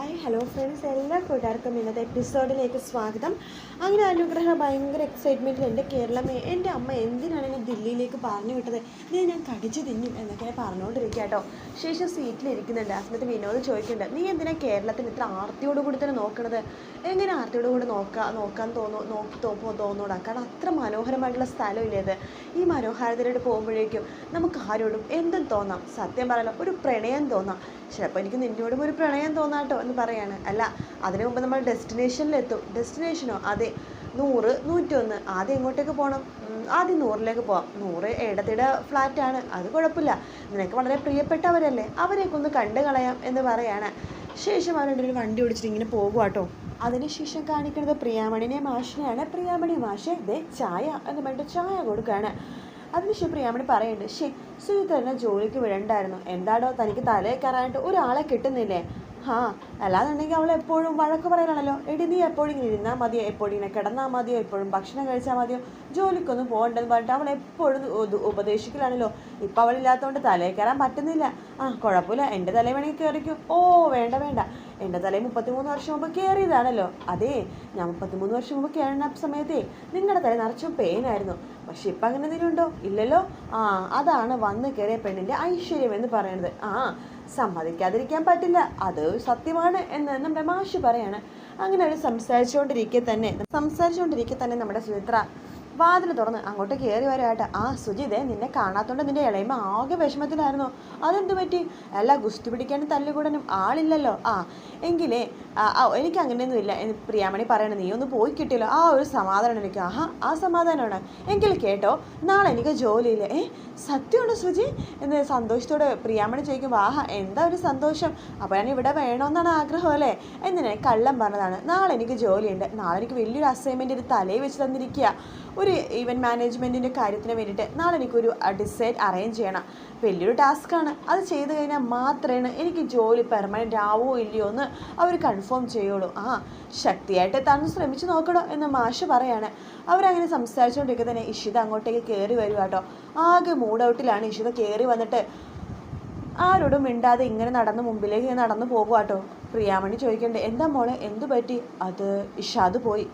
Hi hello friends എല്ലാ കൂട്ടുകാർക്കും ഇന്നത്തെ എപ്പിസോഡിലേക്ക് സ്വാഗതം. അങ്ങനെ അനുഗ്രഹം ഭയങ്കര എക്സൈറ്റ്മെന്റിൽ എന്റെ കേരളമേ എന്റെ അമ്മ എന്തിനാണ് എന്നെ ദില്ലിയിലേക്ക് പറഞ്ഞു വിട്ടത്? നീ ഞാൻ കടിച്ചു തിന്നു എന്നൊക്കെ പറഞ്ഞുകൊണ്ടിരിക്കുക കേട്ടോ. ശേഷം സീറ്റിലിരിക്കുന്നുണ്ട് സമയത്ത് വിനോദ് ചോദിക്കുന്നുണ്ട്. നീ എന്തിനാ കേരളത്തിൽ ഇത്ര ആർത്തിയോട് കൂടി തന്നെ നോക്കണത്? എങ്ങനെ ആർത്തിയോട് കൂടി നോക്കാ നോക്കാൻ തോന്നോ നോക്കി തോപ്പോ തോന്നൂടാ? കാരണം അത്ര മനോഹരമായിട്ടുള്ള സ്ഥലമില്ലേ ഇത്. ഈ മനോഹാരിതയിലൂടെ പോകുമ്പോഴേക്കും നമുക്ക് ആരോടും എന്തും തോന്നാം. സത്യം പറയാലോ ഒരു പ്രണയം തോന്നാം. ചിലപ്പോൾ എനിക്ക് നിന്നോടും ഒരു പ്രണയം തോന്നാട്ടോ എന്ന് പറയാണ്. അല്ല അതിനു മുമ്പ് നമ്മൾ ഡെസ്റ്റിനേഷനിലെത്തും ഡെസ്റ്റിനേഷനോ അതെ നൂറ് നൂറ്റൊന്ന് ആദ്യം എങ്ങോട്ടേക്ക് പോകണം ആദ്യം നൂറിലേക്ക് പോവാം. നൂറ് ഏടത്തിയുടെ ഫ്ലാറ്റാണ്. അത് കുഴപ്പമില്ല. നിനക്ക് വളരെ പ്രിയപ്പെട്ടവരല്ലേ? അവരെയൊക്കെ ഒന്ന് കണ്ടു കളയാം എന്ന് പറയാണ്. ശേഷം അവരുടെ ഒരു വണ്ടി ഓടിച്ചിട്ട് ഇങ്ങനെ പോകുവാട്ടോ അതിനുശേഷം കാണിക്കുന്നത് പ്രിയാമണിനെ മാഷിനെയാണ്. പ്രിയാമണി മാഷെ ദേ ചായ എന്ന് പറഞ്ഞിട്ട് ചായ കൊടുക്കുകയാണ്. അതിനുശേഷം പ്രിയാമണി പറയുന്നുണ്ട് ശേ സുജിത്ത് തന്നെ ജോലിക്ക് വിടണ്ടായിരുന്നു. എന്താടോ തനിക്ക് തലയിൽ കയറാനായിട്ട് ഒരാളെ കിട്ടുന്നില്ലേ? ആ അല്ലാന്നുണ്ടെങ്കിൽ അവൾ എപ്പോഴും വഴക്ക് പറയലാണല്ലോ. എടി നീ എപ്പോഴും ഇങ്ങനെ ഇരുന്നാൽ മതിയോ? എപ്പോഴും ഇങ്ങനെ കിടന്നാൽ മതിയോ? എപ്പോഴും ഭക്ഷണം കഴിച്ചാൽ മതിയോ? ജോലിക്കൊന്നും പോകണ്ടെന്ന് പറഞ്ഞിട്ട് അവൾ എപ്പോഴും ഉപ- ഉപദേശിക്കലാണല്ലോ. ഇപ്പം അവളില്ലാത്തതുകൊണ്ട് തലയിൽ കയറാൻ പറ്റുന്നില്ല. ആ കുഴപ്പമില്ല. എന്റെ തലയിൽ വേണമെങ്കിൽ കയറിക്കും. ഓ വേണ്ട വേണ്ട. എന്റെ തലയിൽ മുപ്പത്തിമൂന്ന് വർഷം മുമ്പ് കയറിയതാണല്ലോ. അതെ ഞാൻ മുപ്പത്തിമൂന്ന് വർഷം മുമ്പ് കയറുന്ന സമയത്തേ നിങ്ങളുടെ തല നിറച്ചും പെയിനായിരുന്നു പക്ഷെ ഇപ്പം അങ്ങനെ എന്തെങ്കിലും ഉണ്ടോ? ഇല്ലല്ലോ? ആ അതാണ് വന്ന് കയറിയ പെണ്ണിന്റെ ഐശ്വര്യം എന്ന് പറയുന്നത്. ആ സമ്മതിക്കാതിരിക്കാൻ പറ്റില്ല. അത് സത്യമാണ് എന്ന് നമ്മുടെ മാഷ് പറയാണ്. അങ്ങനെ അവർ സംസാരിച്ചുകൊണ്ടിരിക്കെ തന്നെ. സംസാരിച്ചുകൊണ്ടിരിക്കെ തന്നെ നമ്മുടെ സുമിത്ര വാതിൽ തുറന്ന് അങ്ങോട്ട് കയറി വരാട്ടെ. ആ സുജിതേ നിന്നെ കാണാത്തോണ്ട് നിന്റെ ഇളയമ്മ ആകെ വിഷമത്തിലായിരുന്നു. അതെന്ത് പറ്റി? അല്ല ഗുസ്തി പിടിക്കാനും തല്ലുകൂടാനും ആളില്ലല്ലോ. ആ എങ്കിലേ എനിക്ക് അങ്ങനെയൊന്നും ഇല്ല. എന്ന് പ്രിയാമണി പറയണ നീ ഒന്ന് പോയി കിട്ടിയല്ലോ. ആ ഒരു സമാധാനം എനിക്ക്. ആഹാ ആ സമാധാനമാണ്. എങ്കിൽ കേട്ടോ നാളെ എനിക്ക് ജോലിയില്ല? ഏ സത്യമാണ് സുജി? എന്ന് സന്തോഷത്തോടെ പ്രിയാമണി ചോദിക്കുമ്പോൾ ആഹാ എന്താ ഒരു സന്തോഷം? അപ്പോൾ ഞാൻ ഇവിടെ വേണമെന്നാണ് ആഗ്രഹം അല്ലേ? എന്നിനെ കള്ളം പറഞ്ഞതാണ്. നാളെ എനിക്ക് ജോലിയുണ്ട്. നാളെ എനിക്ക് വലിയൊരു അസൈൻമെന്റ് ഇത് തലയിൽ വെച്ച് തന്നിരിക്കുക ഒരു ഇവന്റ് മാനേജ്മെന്റിന്റെ കാര്യത്തിന് വേണ്ടിയിട്ട് നാളെ എനിക്കൊരു ഡിസൈൻ അറേഞ്ച് ചെയ്യണം. വലിയൊരു ടാസ്ക്കാണ് അത് ചെയ്ത് കഴിഞ്ഞാൽ മാത്രമേ എനിക്ക് ജോലി പെർമനന്റ് ആവോ ഇല്ലയോ എന്ന് അവർ കൺഫേം ചെയ്യുള്ളൂ. ആ ശക്തിയായിട്ട് താൻ ശ്രമിച്ചു നോക്കണോ എന്ന് മാഷ് പറയാണ്. അവരങ്ങനെ സംസാരിച്ചുകൊണ്ടിരിക്കുക തന്നെ ഇഷിത അങ്ങോട്ടേക്ക് കയറി വരിക കേട്ടോ. ആകെ മൂഡ് ഔട്ടിലാണ് ഇഷിത കയറി വന്നിട്ട് ആരോടും മിണ്ടാതെ ഇങ്ങനെ നടന്ന് മുമ്പിലേക്ക് നടന്നു പോകുക കേട്ടോ. പ്രിയാമണി ചോദിക്കണ്ടേ എന്താ മോളെ? എന്തു പറ്റി? അത് ഇഷാദ് പോയി.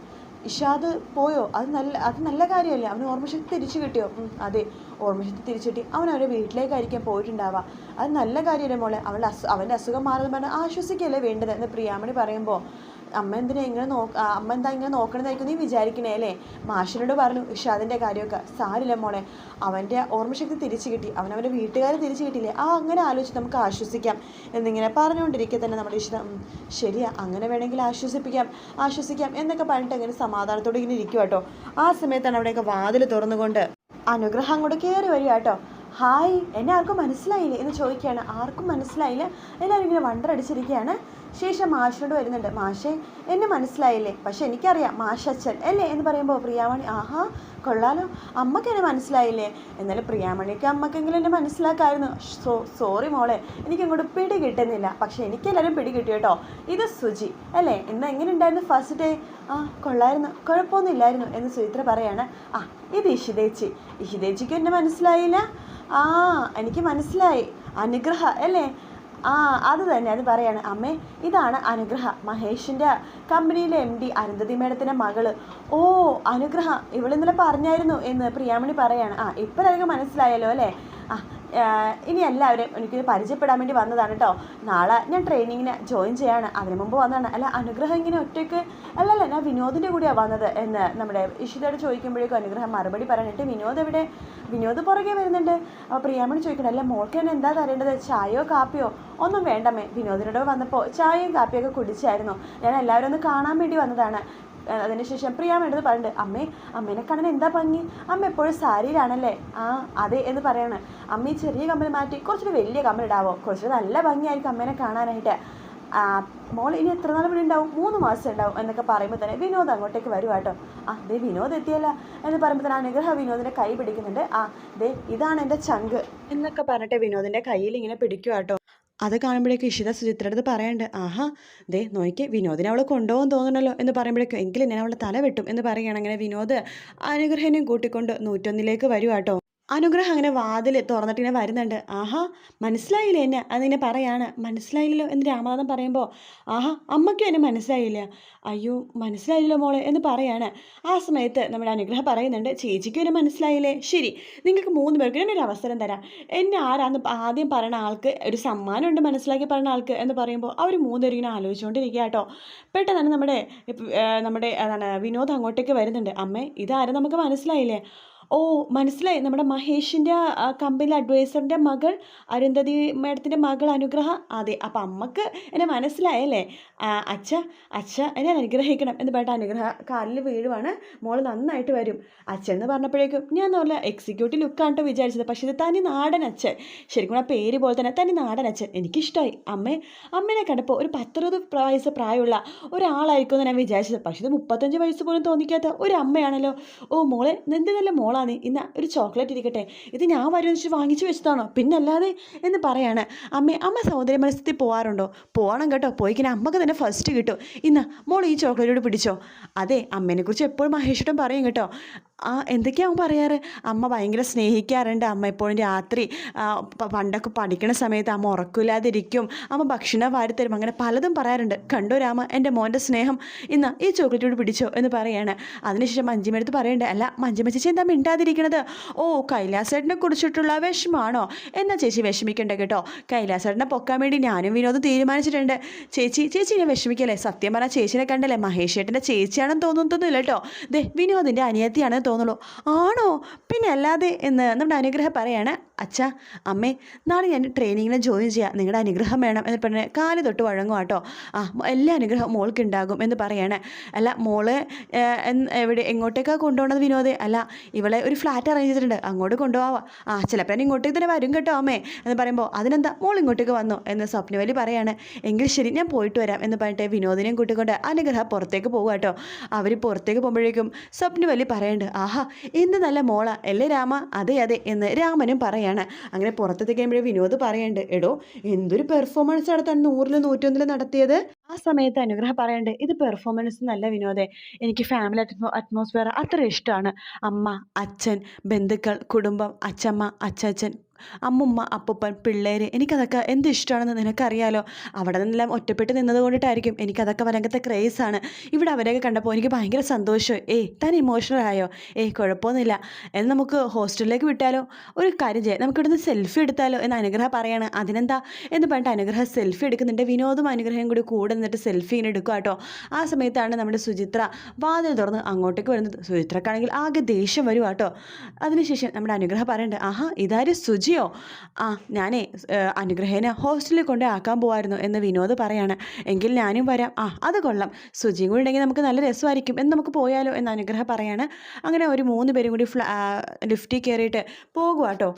ഇഷാദ് പോയോ? അത് നല്ല അത് നല്ല കാര്യമല്ലേ? അവന് ഓർമ്മശക്തി തിരിച്ചു കിട്ടിയോ? അതെ. ഓർമ്മശക്തി തിരിച്ചു കിട്ടി അവൻ അവരുടെ വീട്ടിലേക്കായിരിക്കും പോയിട്ടുണ്ടാവുക. അത് നല്ല കാര്യമല്ലേ മോളെ? അവളുടെ അസു അവന്റെ അസുഖം മാറുന്ന പറഞ്ഞാൽ ആശ്വസിക്കല്ലേ വേണ്ടത്? എന്ന് പ്രിയാമണി പറയുമ്പോൾ അമ്മ എന്തിനാ ഇങ്ങനെ നോക്ക അമ്മ എന്താ ഇങ്ങനെ നോക്കണതായിരിക്കും നീ വിചാരിക്കണേ അല്ലേ? മാഷിനോട് പറഞ്ഞു ഇഷാദിന്റെ കാര്യമൊക്കെ. സാരില്ല മോളെ. അവന്റെ ഓർമ്മശക്തി തിരിച്ചു കിട്ടി. അവൻ അവന്റെ വീട്ടുകാരെ തിരിച്ചു കിട്ടിയില്ലേ? ആ അങ്ങനെ ആലോചിച്ച് നമുക്ക് ആശ്വസിക്കാം. എന്നിങ്ങനെ പറഞ്ഞുകൊണ്ടിരിക്കെ തന്നെ നമ്മുടെ ഇഷ്ടം ശരിയാ അങ്ങനെ വേണമെങ്കിൽ ആശ്വസിപ്പിക്കാം ആശ്വസിക്കാം എന്നൊക്കെ പറഞ്ഞിട്ട് അങ്ങനെ സമാധാനത്തോടെ ഇങ്ങനെ ഇരിക്കും കേട്ടോ ആ സമയത്താണ് അവിടെയൊക്കെ വാതിൽ തുറന്നുകൊണ്ട് അനുഗ്രഹം അങ്ങോട്ട് കയറി വരിക കേട്ടോ ഹായ് എന്നെ ആർക്കും മനസ്സിലായില്ലേ? എന്ന് ചോദിക്കുകയാണ്. ആർക്കും മനസ്സിലായില്ല? എല്ലാവരും ഇങ്ങനെ വണ്ടറടിച്ചിരിക്കുകയാണ്. ശേഷം മാഷിനോട് വരുന്നുണ്ട് മാഷേ എന്നെ മനസ്സിലായില്ലേ? പക്ഷെ എനിക്കറിയാം മാഷച്ചൻ അല്ലേ? എന്ന് പറയുമ്പോൾ പ്രിയാമണി ആഹാ കൊള്ളാലോ അമ്മയ്ക്ക് എന്നെ മനസ്സിലായില്ലേ? എന്നാലും പ്രിയാമണിക്ക് അമ്മക്കെങ്കിലും എന്നെ മനസ്സിലാക്കായിരുന്നു. സോ സോറി മോളെ എനിക്ക് അങ്ങോട്ട് പിടി കിട്ടുന്നില്ല. പക്ഷെ എനിക്കെല്ലാവരും പിടി കിട്ടി കേട്ടോ. ഇത് സുജി അല്ലേ? ഇന്ന് എങ്ങനെ ഉണ്ടായിരുന്നു ഫസ്റ്റ് ഡേ ആ കൊള്ളായിരുന്നു കുഴപ്പമൊന്നുമില്ലായിരുന്നു എന്ന് സുചിത്ര പറയാണ്. ആ ഇത് ഇഷിതേച്ചി ഇഷിതേച്ചിക്ക് എന്നെ മനസ്സിലായില്ല? ആ എനിക്ക് മനസ്സിലായി. അനുഗ്രഹ അല്ലേ? ആ അത് തന്നെ അത് പറയാണ്. അമ്മേ ഇതാണ് അനുഗ്രഹ. മഹേഷിന്റെ കമ്പനിയിലെ എം ഡി അരുന്ധതി മേഡത്തിന്റെ മകൾ. ഓ അനുഗ്രഹ ഇവളിന്നലെ പറഞ്ഞായിരുന്നു എന്ന് പ്രിയാമണി പറയാണ്. ആ ഇപ്പോഴൊക്കെ മനസ്സിലായല്ലോ അല്ലേ? ആ, ഇനി എല്ലാവരും എനിക്ക് പരിചയപ്പെടാൻ വേണ്ടി വന്നതാണ് കേട്ടോ നാളെ ഞാൻ ട്രെയിനിങ്ങിന് ജോയിൻ ചെയ്യാണ്. അതിന് മുമ്പ് വന്നതാണ്. അല്ല അനുഗ്രഹം ഇങ്ങനെ ഒറ്റയ്ക്ക് അല്ലല്ല ഞാൻ വിനോദിന്റെ കൂടെയാണ് വന്നത് എന്ന് നമ്മുടെ ഇഷിതയോട് ചോദിക്കുമ്പോഴേക്കും അനുഗ്രഹം മറുപടി പറഞ്ഞിട്ട് വിനോദ് എവിടെ? വിനോദ് പുറകെ വരുന്നുണ്ട്. അപ്പോൾ പ്രിയാമണി ചോദിക്കണം അല്ല മോൾക്ക് തന്നെ എന്താ തരേണ്ടത്? ചായയോ കാപ്പിയോ? ഒന്നും വേണ്ടമേ വിനോദിനോട് വന്നപ്പോൾ ചായയും കാപ്പിയൊക്കെ കുടിച്ചായിരുന്നു. ഞാൻ എല്ലാവരും ഒന്ന് കാണാൻ വേണ്ടി വന്നതാണ്. ഏഹ് പ്രിയ പ്രിയാമേണ്ടത് പറഞ്ഞിട്ട് അമ്മേ അമ്മേനെ കാണാൻ എന്താ ഭംഗി? അമ്മ എപ്പോഴും സാരിയിലാണല്ലേ? ആ അതെ എന്ന് പറയാണ്. അമ്മ ഈ ചെറിയ കമ്മൽ മാറ്റി കുറച്ചൊരു വലിയ കമ്മൽ ഇടാവോ? കുറച്ചൊരു നല്ല ഭംഗിയായിരിക്കും അമ്മേനെ കാണാനായിട്ട്. മോൾ ഇനി എത്ര നാൾ ഇവിടെ ഉണ്ടാവും? മൂന്ന് മാസം ഉണ്ടാവും എന്നൊക്കെ പറയുമ്പോൾ തന്നെ വിനോദ് അങ്ങോട്ടേക്ക് വരും കേട്ടോ. ആ ദേ വിനോദ് എത്തിയല്ല എന്ന് പറയുമ്പോൾ തന്നെ അനുഗ്രഹ വിനോദിന്റെ കൈ പിടിക്കുന്നുണ്ട്. ആ ദേ ഇതാണ് എന്റെ ചങ്ക് എന്നൊക്കെ പറഞ്ഞിട്ട് വിനോദിന്റെ കയ്യിൽ ഇങ്ങനെ പിടിക്കുക കേട്ടോ. അത് കാണുമ്പോഴേക്കും ഇഷിത സുചിത്രയുടെ പറയണ്ട് ആഹാ ദേ നോക്കി വിനോദിനെ അവളെ കൊണ്ടുപോകാൻ തോന്നണല്ലോ എന്ന് പറയുമ്പോഴേക്കും എങ്കിലും ഞാൻ അവളെ തല വെട്ടും എന്ന് പറയുകയാണ് അങ്ങനെ വിനോദ് അനുഗ്രഹനെയും കൂട്ടിക്കൊണ്ട് നൂറ്റൊന്നിലേക്ക് വരും കേട്ടോ അനുഗ്രഹം അങ്ങനെ വാതിൽ തുറന്നിട്ട് ഇങ്ങനെ വരുന്നുണ്ട്. ആഹാ മനസ്സിലായില്ല എന്നെ? അതിങ്ങനെ പറയാണ്. മനസ്സിലായില്ലല്ലോ? എന്ന് രാമനാഥൻ പറയുമ്പോൾ ആഹാ അമ്മയ്ക്കും എന്നെ മനസ്സിലായില്ല. അയ്യോ മനസ്സിലായില്ലോ മോളെ എന്ന് പറയാണ്. ആ സമയത്ത് നമ്മുടെ അനുഗ്രഹം പറയുന്നുണ്ട് ചേച്ചിക്കും എന്നെ മനസ്സിലായില്ലേ? ശരി നിങ്ങൾക്ക് മൂന്ന് പേർക്ക് ഞാൻ ഒരു അവസരം തരാം. എന്നെ ആരാന്ന് ആദ്യം പറയുന്ന ആൾക്ക് ഒരു സമ്മാനമുണ്ട് മനസ്സിലാക്കി പറയുന്ന ആൾക്ക് എന്ന് പറയുമ്പോൾ അവർ മൂന്നുപേരും ഇങ്ങനെ ആലോചിച്ചുകൊണ്ടിരിക്കുക കേട്ടോ. പെട്ടെന്ന് തന്നെ നമ്മുടെ നമ്മുടെ എന്താണ് വിനോദ് അങ്ങോട്ടേക്ക് വരുന്നുണ്ട്. അമ്മേ ഇതാരും നമുക്ക് മനസ്സിലായില്ലേ? ഓ മനസ്സിലായി. നമ്മുടെ മഹേഷിന്റെ കമ്പനിയിലെ അഡ്വൈസറിന്റെ മകൾ അരുന്ധതി മേഡത്തിന്റെ മകൾ അനുഗ്രഹ. അതെ അപ്പം അമ്മയ്ക്ക് എന്നെ മനസ്സിലായല്ലേ അച്ഛ അച്ഛ എന്നെ അനുഗ്രഹിക്കണം എന്ന് പറഞ്ഞിട്ട് അനുഗ്രഹ കാലിൽ വീഴുവാണ്. മോൾ നന്നായിട്ട് വരും. അച്ഛൻ എന്ന് പറഞ്ഞപ്പോഴേക്കും ഞാൻ നല്ല എക്സിക്യൂട്ടീവ് ലുക്കാണ് വിചാരിച്ചത്. പക്ഷേ ഇത് തനി നാടൻ അച്ഛൻ. ശരിക്കും ആ പേര് പോലെ തന്നെ തനി നാടൻ അച്ഛൻ. എനിക്കിഷ്ടമായി അമ്മേ അമ്മേനെ കണ്ടപ്പോൾ ഒരു പത്തറുപത് വയസ്സ് പ്രായമുള്ള ഒരാളായിരിക്കും എന്ന് ഞാൻ വിചാരിച്ചത്. പക്ഷേ ഇത് മുപ്പത്തഞ്ച് വയസ്സ് പോലും തോന്നിക്കാത്ത ഒരു അമ്മയാണല്ലോ. ഓ മോളെ എന്ത് നല്ല മോളാണ്. ഇന്ന് ഒരു ചോക്ലേറ്റ് ഇരിക്കട്ടെ. ഇത് ഞാൻ വരുമെന്ന് വെച്ച് വാങ്ങിച്ചു വെച്ചതാണോ? പിന്നല്ലാതെ എന്ന് പറയാണ്. അമ്മ അമ്മ സഹോദരി മത്സരത്തിൽ പോകാറുണ്ടോ പോകണം കേട്ടോ. പോയിക്കിനെ അമ്മയ്ക്ക് തന്നെ ഫസ്റ്റ് കിട്ടും. ഇന്ന് മോൾ ഈ ചോക്ലേറ്റോട് പിടിച്ചോ? അതെ അമ്മേനെക്കുറിച്ച് എപ്പോഴും മഹേഷിട്ടും പറയും കേട്ടോ. ആ എന്തൊക്കെയാവും പറയാറ്? അമ്മ ഭയങ്കര സ്നേഹിക്കാറുണ്ട്. അമ്മ എപ്പോഴും രാത്രി പണ്ടൊക്കെ പഠിക്കണ സമയത്ത് അമ്മ ഉറക്കില്ലാതിരിക്കും. അമ്മ ഭക്ഷണം വാരിത്തരും അങ്ങനെ പലതും പറയാറുണ്ട്. കണ്ടോ രാമ എന്റെ മോന്റെ സ്നേഹം? ഇന്ന് ഈ ചോക്ലേറ്റോട് പിടിച്ചോ എന്ന് പറയാണ്. അതിനുശേഷം മഞ്ജിമടുത്ത് പറയണ്ടേ അല്ല മഞ്ജിമ ചേച്ചി എന്താ മിണ്ടാതിരിക്കണത്? ഓ കൈലാസേട്ടനെ കുറിച്ചിട്ടുള്ള വിഷമാണോ? എന്നാൽ ചേച്ചി വിഷമിക്കണ്ട കേട്ടോ. കൈലാസേട്ടനെ പൊക്കാൻ വേണ്ടി ഞാനും വിനോദം തീരുമാനിച്ചിട്ടുണ്ട്. ചേച്ചി ചേച്ചി ഇങ്ങനെ വിഷമിക്കല്ലേ? സത്യം പറഞ്ഞാൽ ചേച്ചിനെ കണ്ടല്ലേ? മഹേഷ് ചേട്ടന്റെ ചേച്ചിയാണെന്ന് തോന്നുന്നൊന്നുമില്ല കേട്ടോ. ദേ വിനോദിന്റെ അനിയത്തിയാണെന്ന് തോന്നുള്ളൂ. ആണോ? പിന്നെ അല്ലാതെ എന്ന് നമ്മുടെ അനുഗ്രഹം പറയാണ് അച്ഛാ അമ്മേ നാളെ ഞാൻ ട്രെയിനിങ്ങിന് ജോയിൻ ചെയ്യാം. നിങ്ങളുടെ അനുഗ്രഹം വേണം. എന്ന് പറഞ്ഞ് കാൽ തൊട്ട് വഴങ്ങും കേട്ടോ ആ എല്ലാ അനുഗ്രഹവും മോൾക്ക് ഉണ്ടാകും എന്ന് പറയാണ്. അല്ല മോൾ എവിടെ എങ്ങോട്ടേക്കാണ് കൊണ്ടുപോകണത് വിനോദേ? അല്ല ഇവളെ ഒരു ഫ്ലാറ്റ് അറേഞ്ച് ചെയ്തിട്ടുണ്ട്. അങ്ങോട്ട് കൊണ്ടുപോവാം. ആ ചിലപ്പോൾ ഇങ്ങോട്ടേക്ക് തന്നെ വരും കേട്ടോ അമ്മേ. എന്ന് പറയുമ്പോൾ അതിനെന്താ? മോൾ ഇങ്ങോട്ടേക്ക് വന്നു. എന്ന് സ്വപ്നവലി പറയാണ്. എങ്കിൽ ശരി ഞാൻ പോയിട്ട് വരാം. എന്ന് പറഞ്ഞിട്ട് വിനോദിനെയും കൂട്ടിക്കൊണ്ട് അനുഗ്രഹം പുറത്തേക്ക് പോകുക കേട്ടോ അവർ പുറത്തേക്ക് പോകുമ്പോഴേക്കും സ്വപ്നവലി പറയുന്നുണ്ട് ആഹാ എന്ത് നല്ല മോള. അല്ലേ രാമ? അതെ അതെ എന്ന് രാമനും പറയാണ്. അങ്ങനെ പുറത്തേക്ക് കഴിയുമ്പോഴേ വിനോദ് പറയുന്നുണ്ട് എടോ എന്തൊരു പെർഫോമൻസ് നടത്താൻ നൂറിൽ നൂറ്റൊന്നിൽ നടത്തിയത്? ആ സമയത്ത് അനുഗ്രഹം പറയണ്ടേ ഇത് പെർഫോമൻസ് നല്ല വിനോദേ. എനിക്ക് ഫാമിലി അറ്റ്മോ അറ്റ്മോസ്ഫിയർ അത്ര ഇഷ്ടമാണ് അമ്മ അച്ഛൻ ബന്ധുക്കൾ കുടുംബം അച്ചമ്മ അച്ചാച്ചൻ അമ്മുമ്മ അപ്പൂപ്പൻ പിള്ളേർ എനിക്കതൊക്കെ എന്ത് ഇഷ്ടമാണെന്ന് നിനക്കറിയാലോ? അവിടെ നിന്നെല്ലാം ഒറ്റപ്പെട്ട് നിന്നത് കൊണ്ടിട്ടായിരിക്കും. എനിക്കതൊക്കെ ഭയങ്കരത്തെ ക്രേസാണ് ഇവിടെ അവരെയൊക്കെ കണ്ടപ്പോൾ എനിക്ക് ഭയങ്കര സന്തോഷമോ ഏയ് താൻ ഇമോഷണൽ ആയോ? ഏയ് കുഴപ്പമൊന്നുമില്ല. എന്ന് നമുക്ക് ഹോസ്റ്റലിലേക്ക് വിട്ടാലോ? ഒരു കാര്യം ചെയ്യാം. നമുക്ക് ഇവിടുന്ന് സെൽഫി എടുത്താലോ എന്ന് അനുഗ്രഹം പറയാണ്. അതിനെന്താ? എന്ന് പറഞ്ഞിട്ട് അനുഗ്രഹം സെൽഫി എടുക്കുന്നുണ്ട്. വിനോദും അനുഗ്രഹം കൂടി കൂടെ നിന്നിട്ട് സെൽഫി ഇങ്ങനെ എടുക്കുക കേട്ടോ. ആ സമയത്താണ് നമ്മുടെ സുചിത്ര വാതിൽ തുറന്ന് അങ്ങോട്ടേക്ക് വരുന്നത്. സുചിത്രക്കാണെങ്കിൽ ആകെ ദേഷ്യം വരുക കേട്ടോ. അതിനുശേഷം നമ്മുടെ അനുഗ്രഹം പറയണ്ട് ആഹാ ഇതാര്? സുജിയോ? ആ ഞാനേ അനുഗ്രഹേനെ ഹോസ്റ്റലിൽ കൊണ്ടേ ആക്കാൻ പോവായിരുന്നു എന്ന് വിനോദ് പറയാണ്. എങ്കിൽ ഞാനും വരാം. ആ അത് കൊള്ളാം. സുജിയും കൂടി ഉണ്ടെങ്കിൽ നമുക്ക് നല്ല രസമായിരിക്കും എന്ന് നമുക്ക് പോയാലോ എന്ന് അനുഗ്രഹം പറയാണ്. അങ്ങനെ ഒരു മൂന്ന് പേരും കൂടി ഫ്ലാ ലിഫ്റ്റിൽ കയറിയിട്ട് പോകുക കേട്ടോ.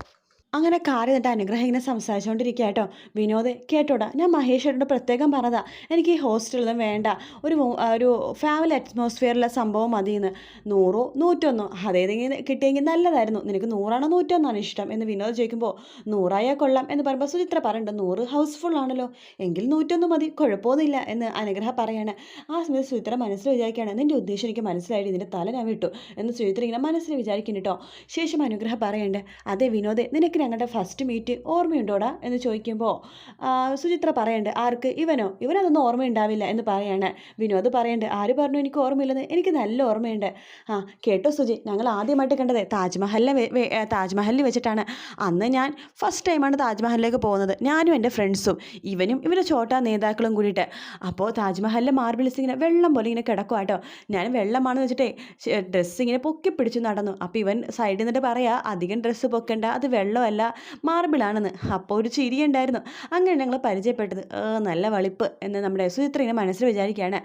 അങ്ങനെ കാറി നിന്നിട്ട് അനുഗ്രഹം ഇങ്ങനെ സംസാരിച്ചുകൊണ്ടിരിക്കുക കേട്ടോ. വിനോദ് കേട്ടോടാ ഞാൻ മഹേഷ് ഏട്ടനോട് പ്രത്യേകം പറഞ്ഞതാ എനിക്ക് ഈ ഹോസ്റ്റലൊന്നും വേണ്ട ഒരു ഒരു ഫാമിലി അറ്റ്മോസ്ഫിയറിലെ സംഭവം മതിയെന്ന്. നൂറോ? നൂറ്റൊന്നോ? അതേതെങ്കിലും കിട്ടിയെങ്കിൽ നല്ലതായിരുന്നു. നിനക്ക് നൂറാണോ നൂറ്റൊന്നാണ് ഇഷ്ടം? എന്ന് വിനോദ് ചോദിക്കുമ്പോൾ നൂറായാൽ കൊള്ളാം എന്ന് പറയുമ്പോൾ സുചിത്ര പറയുന്നുണ്ട് നൂറ് ഹൗസ്ഫുൾ ആണല്ലോ. എങ്കിൽ നൂറ്റൊന്ന് മതി കുഴപ്പമൊന്നുമില്ല എന്ന് അനുഗ്രഹം പറയാണ്. ആ സമയത്ത് സുചിത്ര മനസ്സിൽ വിചാരിക്കുകയാണ് നിന്റെ ഉദ്ദേശം എനിക്ക് മനസ്സിലായിട്ട് ഇതിന്റെ തല ഞാൻ വിട്ടു. എന്ന് സുചിത്ര ഇങ്ങനെ മനസ്സിൽ വിചാരിക്കുന്നു കേട്ടോ. ശേഷം അനുഗ്രഹം പറയുന്നുണ്ട് അതേ വിനോദേ നിനക്ക് ഞങ്ങളുടെ ഫസ്റ്റ് മീറ്റ് ഓർമ്മയുണ്ടോടാ? എന്ന് ചോദിക്കുമ്പോൾ സുചിത്ര പറയണ്ട് ആർക്ക്? ഇവനോ? ഇവനതൊന്നും ഓർമ്മയുണ്ടാവില്ല എന്ന് പറയാണ്. വിനോദ് പറയണ്ട് ആര് പറഞ്ഞു എനിക്ക് ഓർമ്മയില്ലെന്ന്? എനിക്ക് നല്ല ഓർമ്മയുണ്ട്. ആ കേട്ടോ സുജി ഞങ്ങൾ ആദ്യമായിട്ട് കണ്ടത് താജ്മഹലിനെ താജ്മഹലിൽ വെച്ചിട്ടാണ്. അന്ന് ഞാൻ ഫസ്റ്റ് ടൈമാണ് താജ്മഹലിലേക്ക് പോകുന്നത്. ഞാനും എന്റെ ഫ്രണ്ട്സും ഇവനും ഇവരുടെ ചോട്ടാ നേതാക്കളും കൂടിയിട്ട്. അപ്പോൾ താജ്മഹലിലെ മാർബിൾസ് ഇങ്ങനെ വെള്ളം പോലെ ഇങ്ങനെ കിടക്കും കേട്ടോ. ഞാൻ വെള്ളമാണെന്ന് വെച്ചിട്ടേ ഡ്രസ്സ് ഇങ്ങനെ പൊക്കി പിടിച്ചു നടന്നു. അപ്പോൾ ഇവൻ സൈഡിൽ നിന്നിട്ട് പറയാ അധികം ഡ്രസ്സ് പൊക്കണ്ട അത് വെള്ളമല്ല മാർബിളാണെന്ന് അപ്പോൾ ഒരു ചിരി ഉണ്ടായിരുന്നു. അങ്ങനെ ഞങ്ങൾ പരിചയപ്പെട്ടത് നല്ല വളിപ്പ് എന്ന് നമ്മുടെ സുചിത്ര ഇങ്ങനെ മനസ്സിൽ വിചാരിക്കുകയാണ്.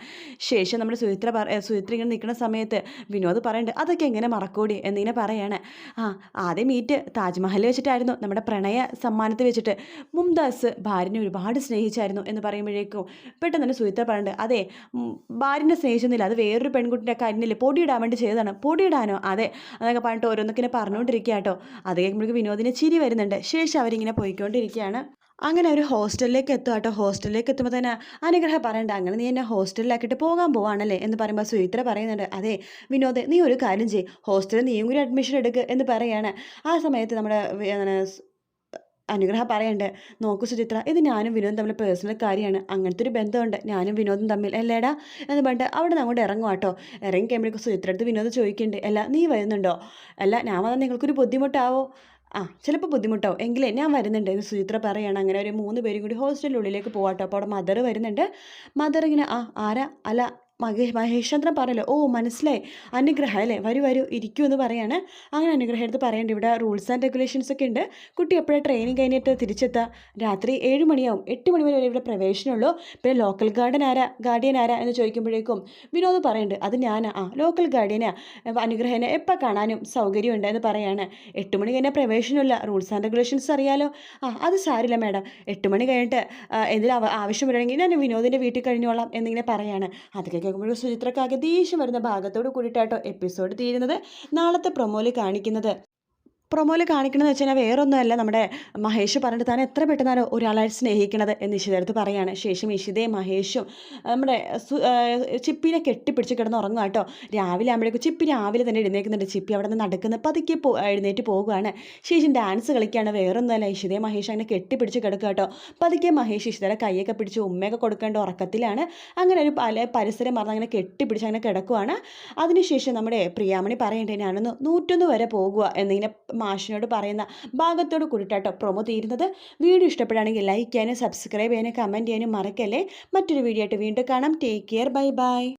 ശേഷം നമ്മുടെ സുചിത്ര പറ സുചിത്ര ഇങ്ങനെ നിൽക്കുന്ന സമയത്ത് വിനോദ് പറയുന്നുണ്ട് അതൊക്കെ എങ്ങനെ മറക്കൂടി? എന്നിങ്ങനെ പറയാണ്. ആ ആദ്യം മീറ്റ് താജ്മഹൽ വെച്ചിട്ടായിരുന്നു നമ്മുടെ പ്രണയ സമ്മാനത്തിൽ വെച്ചിട്ട്. മുംതാസ് ഭാര്യനെ ഒരുപാട് സ്നേഹിച്ചായിരുന്നു എന്ന് പറയുമ്പോഴേക്കും പെട്ടെന്ന് തന്നെ സുചിത്ര പറയുന്നുണ്ട് അതെ ഭാര്യനെ സ്നേഹിച്ചൊന്നുമില്ല അത് വേറൊരു പെൺകുട്ടിന്റെ കണ്ണിൽ പൊടിയിടാൻ വേണ്ടി ചെയ്തതാണ് പൊടിയിടാനോ? അതെ അതൊക്കെ പറഞ്ഞിട്ട് ഓരോന്നൊക്കെ പറഞ്ഞുകൊണ്ടിരിക്കുക കേട്ടോ അത് കേൾക്കുമ്പോഴേക്കും വിനോദിനെ ചിരി വരുന്നുണ്ട്. ശേഷം അവരിങ്ങനെ പോയിക്കൊണ്ടിരിക്കുകയാണ്. അങ്ങനെ ഒരു ഹോസ്റ്റലിലേക്ക് എത്തും കേട്ടോ. ഹോസ്റ്റലിലേക്ക് എത്തുമ്പോൾ തന്നെ അനുഗ്രഹം പറയണ്ട. അങ്ങനെ നീ എന്നെ ഹോസ്റ്റലിലാക്കിയിട്ട് പോകാൻ പോവാണല്ലേ എന്ന് പറയുമ്പോൾ സുചിത്ര പറയുന്നുണ്ട്. അതെ വിനോദ് നീ ഒരു കാര്യം ചെയ് ഹോസ്റ്റലിൽ നീയും കൂടി അഡ്മിഷൻ എടുക്കുക എന്ന് പറയാണ്. ആ സമയത്ത് നമ്മുടെ അങ്ങനെ അനുഗ്രഹം പറയണ്ട്. നോക്കൂ സുചിത്ര ഇത് ഞാനും വിനോദും തമ്മിൽ പേഴ്സണൽ കാര്യമാണ്. അങ്ങനത്തെ ഒരു ബന്ധമുണ്ട്. ഞാനും വിനോദും തമ്മിൽ അല്ലേടാ എന്ന് പറഞ്ഞിട്ട് അവിടെ അങ്ങോട്ട് ഇറങ്ങും കേട്ടോ. ഇറങ്ങി കഴിയുമ്പോഴേക്കും സുചിത്ര അടുത്ത് വിനോദ് ചോദിക്കുന്നുണ്ട്. അല്ല നീ വരുന്നുണ്ടോ? അല്ല ഞാൻ വന്നാൽ നിങ്ങൾക്കൊരു ബുദ്ധിമുട്ടാവോ? ആ ചിലപ്പോൾ ബുദ്ധിമുട്ടോ എങ്കിലേ ഞാൻ വരുന്നുണ്ട്. എന്ന് സുചിത്ര പറയാണ്. അങ്ങനെ ഒരു മൂന്ന് പേരും കൂടി ഹോസ്റ്റലിനുള്ളിലേക്ക് പോവാട്ടോ. അപ്പോൾ അവിടെ മദർ വരുന്നുണ്ട്. മദർ ഇങ്ങനെ ആ ആരാ? അല്ല മഹേ മഹേശ്വരൻ പറയല്ലോ ഓ മനസ്സിലായി അനുഗ്രഹം അല്ലേ? വരൂ വരൂ ഇരിക്കൂ എന്ന് പറയാണ്. അങ്ങനെ അനുഗ്രഹം എടുത്ത് പറയണ്ട ഇവിടെ റൂൾസ് ആൻഡ് റെഗുലേഷൻസ് ഒക്കെ ഉണ്ട്. കുട്ടി എപ്പോഴാണ് ട്രെയിനിങ് കഴിഞ്ഞിട്ട് തിരിച്ചെത്തുക രാത്രി ഏഴ് മണിയാവും. എട്ട് മണി വരെ ഇവിടെ പ്രവേശനമുള്ളൂ. പിന്നെ ലോക്കൽ ഗാർഡൻ ആരാ? ഗാർഡിയൻ ആരാ എന്ന് ചോദിക്കുമ്പോഴേക്കും വിനോദ് പറയുന്നുണ്ട് അത് ഞാനാ. ആ ലോക്കൽ ഗാർഡിയനാ അനുഗ്രഹനെ എപ്പോൾ കാണാനും സൗകര്യമുണ്ട് എന്ന് പറയാണ്. എട്ട് മണി കഴിഞ്ഞാൽ പ്രവേശനമില്ല. റൂൾസ് ആൻഡ് റെഗുലേഷൻസ് അറിയാലോ. ആ അത് സാരില്ല മാഡം. എട്ട് മണി കഴിഞ്ഞിട്ട് എന്തെങ്കിലും ആവശ്യം വരികയാണെങ്കിൽ ഞാൻ വിനോദിന്റെ വീട്ടിൽ കഴിഞ്ഞോളാം എന്നിങ്ങനെ പറയാണ്. അതൊക്കെ കേൾക്കുമ്പോൾ സുചിത്രക്കാകെ ദേഷ്യം വരുന്ന ഭാഗത്തോട് കൂടിയിട്ടാട്ടോ എപ്പിസോഡ് തീരുന്നത്. നാളത്തെ പ്രൊമോയിൽ കാണിക്കുന്നത്. പ്രൊമോയിൽ കാണിക്കണമെന്ന് വെച്ച് കഴിഞ്ഞാൽ വേറൊന്നുമല്ല. നമ്മുടെ മഹേഷ് പറഞ്ഞിട്ട് താൻ എത്ര പെട്ടെന്നാണ് ഒരാളെ സ്നേഹിക്കണത് എന്ന് ഇഷിതടുത്ത് പറയാണ്. ശേഷം ഇഷിതയും മഹേഷും നമ്മുടെ ചിപ്പിനെ കെട്ടിപ്പിടിച്ച് കിടന്ന് ഉറങ്ങുക കേട്ടോ രാവിലെ ആകുമ്പോഴേക്കും ചിപ്പി രാവിലെ തന്നെ എഴുന്നേൽക്കുന്നുണ്ട്. ചിപ്പി അവിടെ നിന്ന് നടക്കുന്ന പതുക്കെ പോ എഴുന്നേറ്റ് പോകുകയാണ് ശേഷം ഡാൻസ് കളിക്കുകയാണ് വേറൊന്നുമല്ല ഇഷിതയും മഹേഷ് അങ്ങനെ കെട്ടിപ്പിടിച്ച് കിടക്കുക കേട്ടോ പതുക്കെ മഹേഷ് ഇഷിതയുടെ കൈയൊക്കെ പിടിച്ച് ഉമ്മയൊക്കെ കൊടുക്കേണ്ട ഉറക്കത്തിലാണ്. അങ്ങനെ ഒരു പല പരിസരം മറന്ന് അങ്ങനെ കെട്ടിപ്പിടിച്ച് അങ്ങനെ കിടക്കുവാണ്. അതിനുശേഷം നമ്മുടെ പ്രിയാമണി പറയേണ്ടത് ഞാനൊന്ന് നൂറ്റൊന്ന് വരെ പോകുക എന്നിങ്ങനെ മാഷിനോട് പറയുന്ന ഭാഗത്തോട് കൂടിയിട്ടാട്ടോ പ്രൊമോ തീരുന്നത്. വീഡിയോ ഇഷ്ടപ്പെടുകയാണെങ്കിൽ ലൈക്ക് ചെയ്യാനും സബ്സ്ക്രൈബ് ചെയ്യാനും കമന്റ് ചെയ്യാനും മറക്കല്ലേ. മറ്റൊരു വീഡിയോ ആയിട്ട് വീണ്ടും കാണാം. Take care bye bye